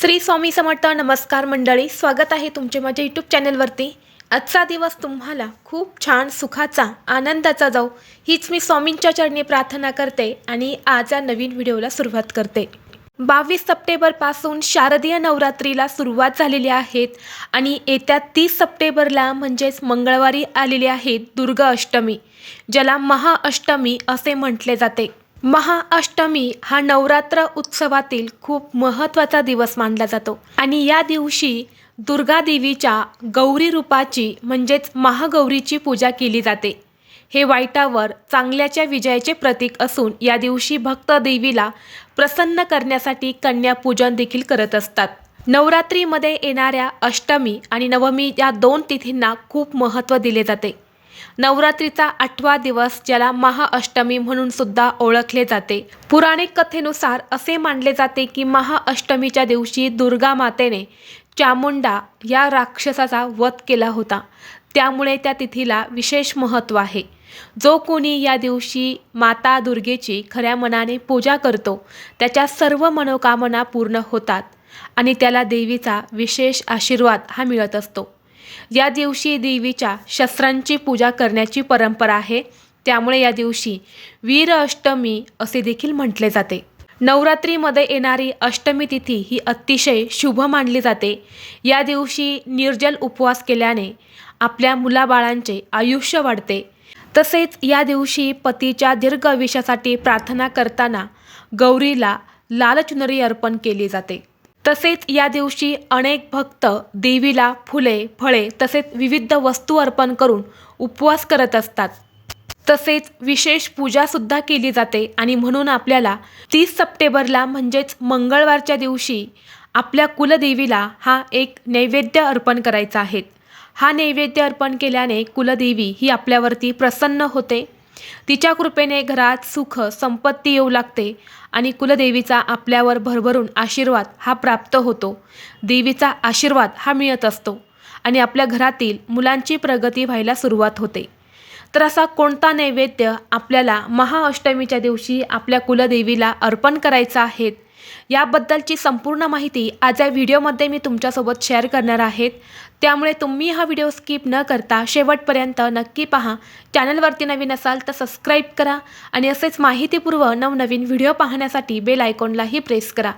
श्री स्वामी समर्थ नमस्कार मंडळी स्वागत आहे तुमचे माझ्या यूट्यूब चॅनलवरती. आजचा दिवस तुम्हाला खूप छान सुखाचा आनंदाचा जाऊ हीच मी स्वामींच्या चरणी प्रार्थना करते आणि आज या नवीन व्हिडिओला सुरुवात करते. बावीस सप्टेंबरपासून शारदीय नवरात्रीला सुरुवात झालेली आहेत आणि येत्या तीस सप्टेंबरला म्हणजेच मंगळवारी आलेली आहे दुर्गा अष्टमी ज्याला महाअष्टमी असे म्हटले जाते. महाअष्टमी हा नवरात्र उत्सवातील खूप महत्त्वाचा दिवस मानला जातो. आणि या दिवशी दुर्गा देवीच्या गौरी रूपाची म्हणजेच महागौरीची पूजा केली जाते. हे वाईटावर चांगल्याच्या विजयाचे प्रतीक असून या दिवशी भक्त देवीला प्रसन्न करण्यासाठी कन्यापूजन देखील करत असतात. नवरात्रीमध्ये येणाऱ्या अष्टमी आणि नवमी या दोन तिथींना खूप महत्त्व दिले जाते. नवरात्रीचा आठवा दिवस ज्याला महाअष्टमी म्हणून सुद्धा ओळखले जाते. पुराणिक कथेनुसार असे मानले जाते की महाअष्टमीच्या दिवशी दुर्गा मातेने चामुंडा या राक्षसाचा वध केला होता. त्यामुळे त्या तिथीला विशेष महत्त्व आहे. जो कोणी या दिवशी माता दुर्गेची खऱ्या मनाने पूजा करतो त्याच्या सर्व मनोकामना पूर्ण होतात आणि त्याला देवीचा विशेष आशीर्वाद हा मिळत असतो. या दिवशी देवीच्या शस्त्रांची पूजा करण्याची परंपरा आहे. त्यामुळे या दिवशी वीर अष्टमी असे देखील म्हटले जाते. नवरात्रीमध्ये येणारी अष्टमी तिथी ही अतिशय शुभ मानली जाते. या दिवशी निर्जल उपवास केल्याने आपल्या मुलाबाळांचे आयुष्य वाढते. तसेच या दिवशी पतीच्या दीर्घ आयुष्यासाठी प्रार्थना करताना गौरीला लाल चुनरी अर्पण केली जाते. तसेच या दिवशी अनेक भक्त देवीला फुले फळे तसेच विविध वस्तू अर्पण करून उपवास करत असतात. तसेच विशेष पूजासुद्धा केली जाते आणि म्हणून आपल्याला तीस सप्टेंबरला म्हणजेच मंगळवारच्या दिवशी आपल्या कुलदेवीला हा एक नैवेद्य अर्पण करायचा आहे. हा नैवेद्य अर्पण केल्याने कुलदेवी ही आपल्यावरती प्रसन्न होते. तिच्या कृपेने घरात सुख संपत्ती येऊ लागते आणि कुलदेवीचा आपल्यावर भरभरून आशीर्वाद हा प्राप्त होतो. देवीचा आशीर्वाद हा मिळत असतो आणि आपल्या घरातील मुलांची प्रगती व्हायला सुरुवात होते. तर असा कोणता नैवेद्य आपल्याला महाअष्टमीच्या दिवशी आपल्या कुलदेवीला अर्पण करायचा आहे? याबद्दलची संपूर्ण माहिती आज या व्हिडिओमध्ये मी तुमच्यासोबत शेअर करणार आहेत त्यामुळे तुम्ही हा व्हिडिओ स्किप न करता शेवटपर्यंत नक्की पहा. चॅनलवरती नवीन असाल तर सबस्क्राईब करा आणि असेच माहितीपूर्व नवनवीन व्हिडिओ पाहण्यासाठी बेल आयकॉनलाही प्रेस करा.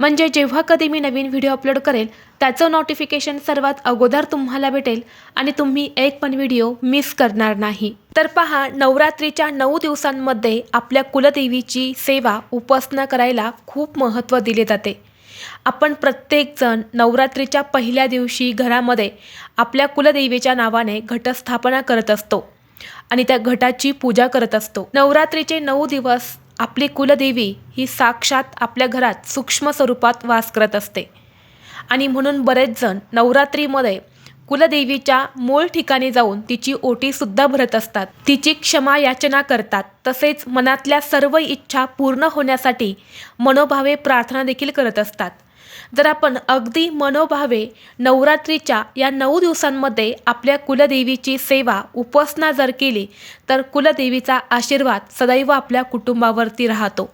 म्हणजे जेव्हा कधी मी नवीन व्हिडिओ अपलोड करेल त्याचं नोटिफिकेशन सर्वात अगोदर तुम्हाला भेटेल आणि तुम्ही एक पण व्हिडिओ मिस करणार नाही. तर पहा नवरात्रीच्या नऊ दिवसांमध्ये आपल्या कुलदेवीची सेवा उपासना करायला खूप महत्त्व दिले जाते. आपण प्रत्येकजण नवरात्रीच्या पहिल्या दिवशी घरामध्ये आपल्या कुलदेवीच्या नावाने घटस्थापना करत असतो आणि त्या घटाची पूजा करत असतो. नवरात्रीचे नऊ दिवस आपली कुलदेवी ही साक्षात आपल्या घरात सूक्ष्म स्वरूपात वास करत असते. आणि म्हणून बरेच जण नवरात्रीमध्ये कुलदेवीच्या मूळ ठिकाणी जाऊन तिची ओटीसुद्धा भरत असतात. तिची क्षमा याचना करतात. तसेच मनातल्या सर्व इच्छा पूर्ण होण्यासाठी मनोभावे प्रार्थना देखील करत असतात. जर आपण अगदी मनोभावे नवरात्रीच्या या नऊ दिवसांमध्ये आपल्या कुलदेवीची सेवा उपासना जर केली तर कुलदेवीचा आशीर्वाद सदैव आपल्या कुटुंबावरती राहतो.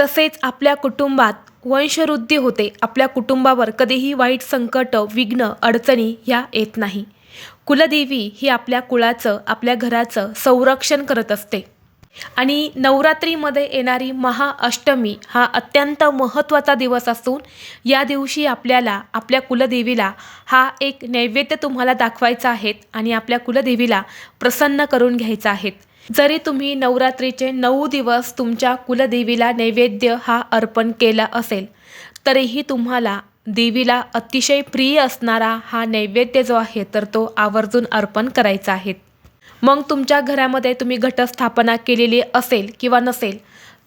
तसेच आपल्या कुटुंबात वंशवृद्धी होते. आपल्या कुटुंबावर कधीही वाईट संकट विघ्न अडचणी ह्या येत नाही. कुलदेवी ही आपल्या कुळाचं आपल्या घराचं संरक्षण करत असते. आणि नवरात्रीमध्ये येणारी महाअष्टमी हा अत्यंत महत्त्वाचा दिवस असून या दिवशी आपल्याला आपल्या कुलदेवीला हा एक नैवेद्य तुम्हाला दाखवायचा आहेत आणि आपल्या कुलदेवीला प्रसन्न करून घ्यायचा आहेत जरी तुम्ही नवरात्रीचे नऊ दिवस तुमच्या कुलदेवीला नैवेद्य हा अर्पण केला असेल तरीही तुम्हाला देवीला अतिशय प्रिय असणारा हा नैवेद्य जो आहे तर तो आवर्जून अर्पण करायचा आहे. मग तुमच्या घरामध्ये तुम्ही घटस्थापना केलेली असेल किंवा नसेल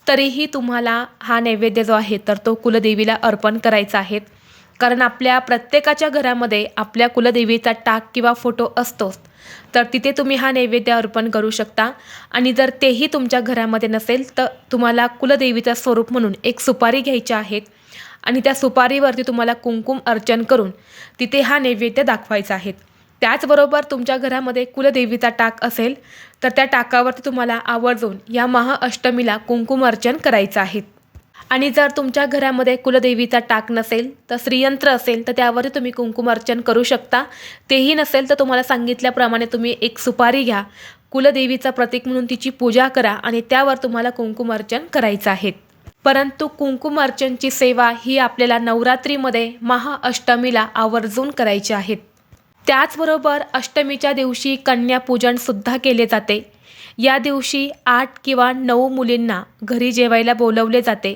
तरीही तुम्हाला हा नैवेद्य जो आहे तर तो कुलदेवीला अर्पण करायचा आहे. कारण आपल्या प्रत्येकाच्या घरामध्ये आपल्या कुलदेवीचा टाक किंवा फोटो असतोच. तर तिथे तुम्ही हा नैवेद्य अर्पण करू शकता. आणि जर तेही तुमच्या घरामध्ये नसेल तर तुम्हाला कुलदेवीचं स्वरूप म्हणून एक सुपारी घ्यायच्या आहेत आणि त्या सुपारीवरती तुम्हाला कुंकुम अर्चन करून तिथे हा नैवेद्य दाखवायचा आहे. त्याचबरोबर तुमच्या घरामध्ये कुलदेवीचा टाक असेल तर त्या टाकावरती तुम्हाला आवर्जून या महाअष्टमीला कुंकुम अर्चन करायचं आहे. आणि जर तुमच्या घरामध्ये कुलदेवीचा टाक नसेल तर श्रीयंत्र असेल तर त्यावरही तुम्ही कुंकुमार्चन करू शकता. तेही नसेल तर तुम्हाला सांगितल्याप्रमाणे तुम्ही एक सुपारी घ्या. कुलदेवीचा प्रतीक म्हणून तिची पूजा करा आणि त्यावर तुम्हाला कुंकुमार्चन करायचं आहे. परंतु कुंकुमार्चनची सेवा ही आपल्याला नवरात्रीमध्ये महाअष्टमीला आवर्जून करायची आहेत त्याचबरोबर अष्टमीच्या दिवशी कन्यापूजनसुद्धा केले जाते. या दिवशी आठ किंवा नऊ मुलींना घरी जेवायला बोलवले जाते.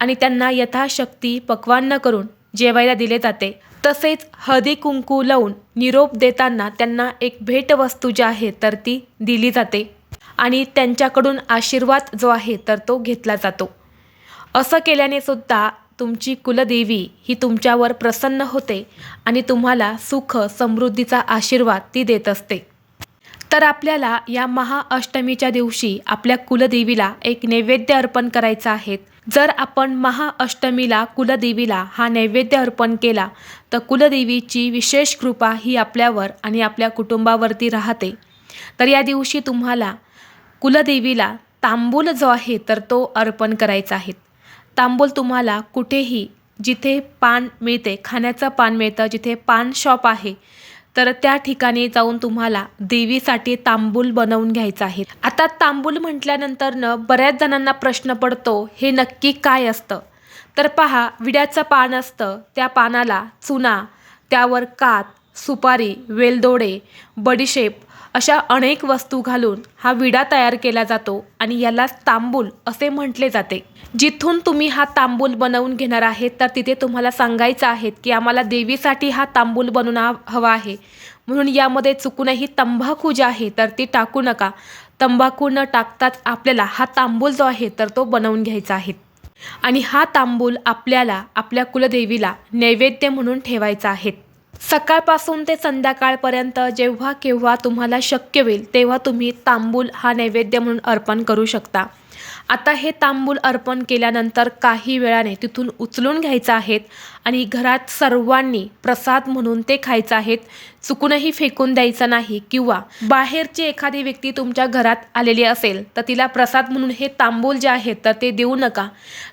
आणि त्यांना यथाशक्ती पक्वान्न करून जेवायला दिले जाते. तसेच हळदी कुंकू लावून निरोप देताना त्यांना एक भेटवस्तू जी आहे तर ती दिली जाते. आणि त्यांच्याकडून आशीर्वाद जो आहे तर तो घेतला जातो. असं केल्याने सुद्धा तुमची कुलदेवी ही तुमच्यावर प्रसन्न होते आणि तुम्हाला सुख समृद्धीचा आशीर्वाद ती देत असते. तर आपल्याला या महाअष्टमीच्या दिवशी आपल्या कुलदेवीला एक नैवेद्य अर्पण करायचं आहेत जर आपण महाअष्टमीला कुलदेवीला हा नैवेद्य अर्पण केला तर कुलदेवीची विशेष कृपा ही आपल्यावर आणि आपल्या कुटुंबावरती राहते. तर या दिवशी तुम्हाला कुलदेवीला तांबूल जो आहे तर तो अर्पण करायचा आहे. तांबूल तुम्हाला कुठेही जिथे पान मिळते खाण्याचं पान मिळतं जिथे पान शॉप आहे तर त्या ठिकाणी जाऊन तुम्हाला देवीसाठी तांबूल बनवून घ्यायचं आहे. आता तांबूल म्हटल्यानंतर न बऱ्याच जणांना प्रश्न पडतो हे नक्की काय असतं? तर पहा विड्याचं पान असतं त्या पानाला चुना त्यावर कात सुपारी वेलदोडे बडीशेप अशा अनेक वस्तू घालून हा विडा तयार केला जातो आणि याला तांबूल असे म्हटले जाते. जिथून तुम्ही हा तांबूल बनवून घेणार आहेत तर तिथे तुम्हाला सांगायचं आहे की आम्हाला देवीसाठी हा तांबूल बनवणं हवा आहे. म्हणून यामध्ये चुकूनही तंबाखू जी आहे तर ती टाकू नका. तंबाखू न टाकताच आपल्याला हा तांबूल जो आहे तर तो बनवून घ्यायचा आहे. आणि हा तांबूल आपल्याला आपल्या कुलदेवीला नैवेद्य म्हणून ठेवायचा आहे. सकाळपासून ते संध्याकाळपर्यंत जेव्हा केव्हा तुम्हाला शक्य होईल तेव्हा तुम्ही तांबूल हा नैवेद्य म्हणून अर्पण करू शकता. आता हे तांबूल अर्पण केल्यानंतर काही वेळाने तिथून उचलून घ्यायचं आहेत आणि घरात सर्वांनी प्रसाद म्हणून ते खायचं आहेत चुकूनही फेकून द्यायचं नाही किंवा बाहेरची एखादी व्यक्ती तुमच्या घरात आलेली असेल तर तिला प्रसाद म्हणून हे तांबूल जे आहेत तर ते देऊ नका.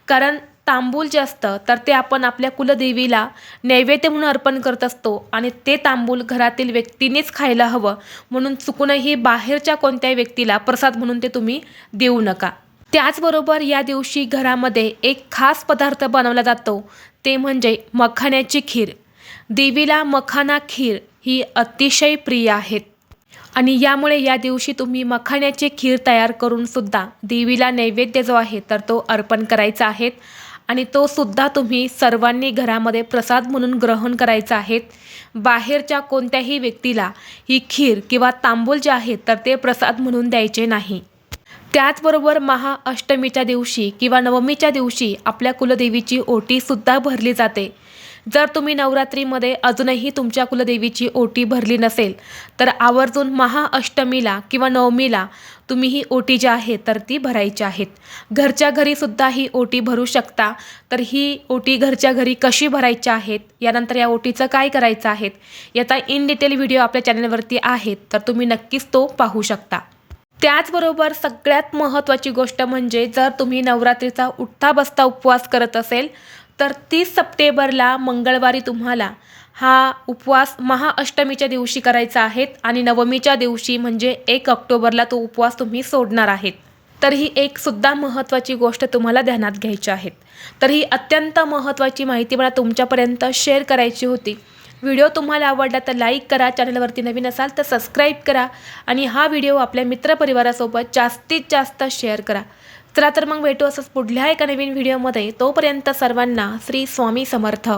कारण तांबूल जे असतं तर ते आपण आपल्या कुलदेवीला नैवेद्य म्हणून अर्पण करत असतो आणि ते तांबूल घरातील व्यक्तीनेच खायला हवं. म्हणून चुकूनही बाहेरच्या कोणत्याही व्यक्तीला प्रसाद म्हणून ते तुम्ही देऊ नका. त्याचबरोबर या दिवशी घरामध्ये एक खास पदार्थ बनवला जातो ते म्हणजे मखाण्याची खीर. देवीला मखाना खीर ही अतिशय प्रिय आहेत. आणि यामुळे या दिवशी तुम्ही मखाण्याची खीर तयार करून सुद्धा देवीला नैवेद्य जो आहे तर तो अर्पण करायचा आहे. आणि तो सुद्धा तुम्ही सर्वांनी घरामध्ये प्रसाद म्हणून ग्रहण करायचा आहे. बाहेरच्या कोणत्याही व्यक्तीला ही खीर किंवा तांबूल जे आहे तर ते प्रसाद म्हणून द्यायचे नाही. त्याचबरोबर महाअष्टमीच्या दिवशी किंवा नवमीच्या दिवशी आपल्या कुलदेवीची ओटीसुद्धा भरली जाते. जर तुम्ही नवरात्रीमध्ये अजूनही तुमच्या कुलदेवीची ओटी भरली नसेल तर आवर्जून महाअष्टमीला किंवा नवमीला तुम्ही ही ओटी जी आहे तर ती भरायची आहेत. घरच्या घरीसुद्धा ही ओटी भरू शकता. तर ही ओटी घरच्या घरी कशी भरायची आहेत यानंतर या ओटीचं काय करायचं आहेत याचा इन डिटेल व्हिडिओ आपल्या चॅनलवरती आहेत तर तुम्ही नक्कीच तो पाहू शकता. त्याचबरोबर सगळ्यात महत्त्वाची गोष्ट म्हणजे जर तुम्ही नवरात्रीचा उठता बसता उपवास करत असेल तर तीस सप्टेंबरला मंगळवारी तुम्हाला हा उपवास महाअष्टमीच्या दिवशी करायचा आहेत आणि नवमीच्या दिवशी म्हणजे एक ऑक्टोबरला तो उपवास तुम्ही सोडणार आहेत. तर ही एक सुद्धा महत्त्वाची गोष्ट तुम्हाला ध्यानात घ्यायची आहेत तर ही अत्यंत महत्त्वाची माहिती मला तुमच्यापर्यंत शेअर करायची होती. व्हिडिओ तुम्हाला आवडला तर लाईक करा चॅनलवरती नवीन असाल तर सबस्क्राईब करा आणि हा व्हिडिओ आपल्या मित्रपरिवारासोबत जास्तीत जास्त शेअर करा. चला तर मग भेटू असंच पुढल्या एका नवीन व्हिडिओमध्ये. तोपर्यंत सर्वांना श्री स्वामी समर्थ.